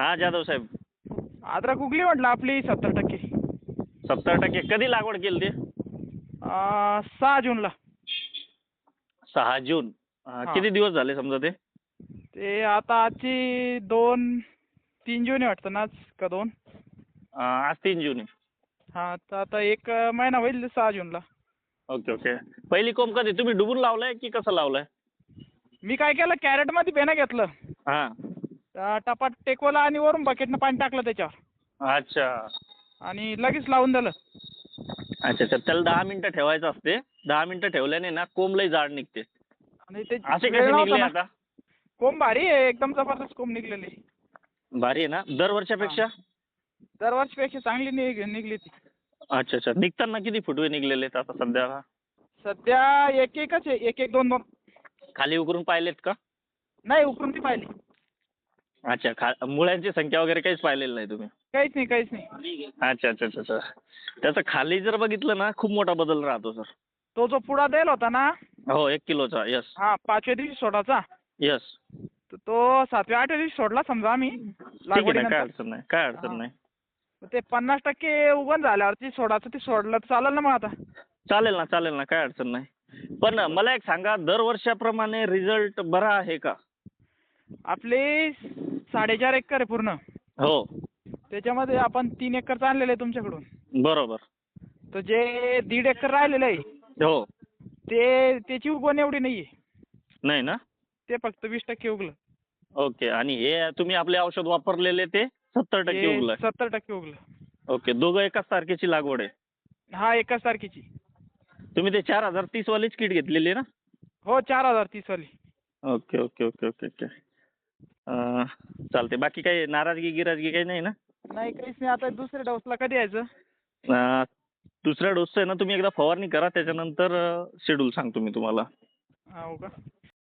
हा जाधव साहेब. अद्रक उगली म्हटलं आपली सत्तर टक्के? सत्तर टक्के. कधी लागवड केली ते? अं, सहा जूनला. सहा जून. अं, हा. किती दिवस झाले समजा ते? ते आता आजची दोन तीन जून आहे वाटतं ना आज का दोन? अं, आज तीन जून आहे. हा तर आता एक महिना होईल सहा जूनला. Okay okay. पहिली कोंब कधी? तुम्ही डुबून लावलाय की कसं लावलाय? मी काय केलं कॅरेटमध्ये पेनं घेतलं. हा. त्या टपात टेकवलं आणि वरून बकेटनं पाणी टाकलं त्याच्यावर. अच्छा. आणि लगेच लावून दिलं. अच्छा अच्छा त्याला दहा मिनिटं ठेवायचं असते. दहा मिनिटं ठेवल्याने ना कोंब लई जाड निघते. आणि ते असे वेळ कसे नव्हता निघले ना. आता? कोंब भारी आहे एकदम जबरदस्त कोंब निघलेली. भारी आहे ना? दरवर्षापेक्षा दरवर्षीपेक्षा चांगली निघ निघली ती. अच्छा अच्छा. निघताना किती फुटवे निघलेले आहेत आता सध्या? सध्या एक एकच आहे एक एक दोन दोन. खाली उकरून पाहिलेत का? नाही उकरून ती पाहिली. अच्छा खा मुळ्यांची संख्या वगैरे काहीच पाहिलेली नाही तुम्ही? काहीच नाही काहीच नाही. अच्छा अच्छा अच्छा अच्छा. त्याचं खाली जर बघितलं ना खूप मोठा बदल राहतो सर. तो जो पुडा द्यायला होता ना? हो एक किलोचा यस हा पाचव्या दिवशी सोडायचा. यस तो सातव्या आठव्या दिवशी सोडला समजा आम्ही. ना काय लागवडीनंतर अडचण नाही काय अडचण. नाही. ते पन्नास टक्के उगवण झाल्यावरती सोडायचं ते सोडलं तर चालेल ना मग आता. चालेल ना चालेल ना काय अडचण नाही. पण मला एक सांगा दरवर्षाप्रमाणे रिझल्ट बरा आहे का? आपले साडेचार एकर आहे पूर्ण. हो. त्याच्यामध्ये आपण तीन एकरचं आणलेलं आहे तुमच्याकडून. बरोबर. तर जे दीड एकर राहिलेलं आहे हो. ते त्याची उगवण एवढी नाही आहे नाही ना? ते फक्त वीस टक्के उगलं. ओके. आणि हे तुम्ही आपले औषध वापरलेले ते सत्तर टक्के ते उगलंय सत्तर टक्के उगलं. ओके. दोघं एकाच तारखेची लागवड आहे. हा एकाच तारखेची. तुम्ही ते चार हजार तीस वालीच किट घेतलेली आहे हो चार हजार तीस वाली ना okay okay okay okay okay. चालते बाकी काही नाराजगी गिराजगी काही नाही ना? नाही काहीच नाही. आता दुसऱ्या डोसला कधी यायचं? अं, दुसऱ्या डोसचं आहे ना तुम्ही एकदा फवारणी करा. त्याच्यानंतर शेड्यूल सांगतो मी तुम्हाला. हो का?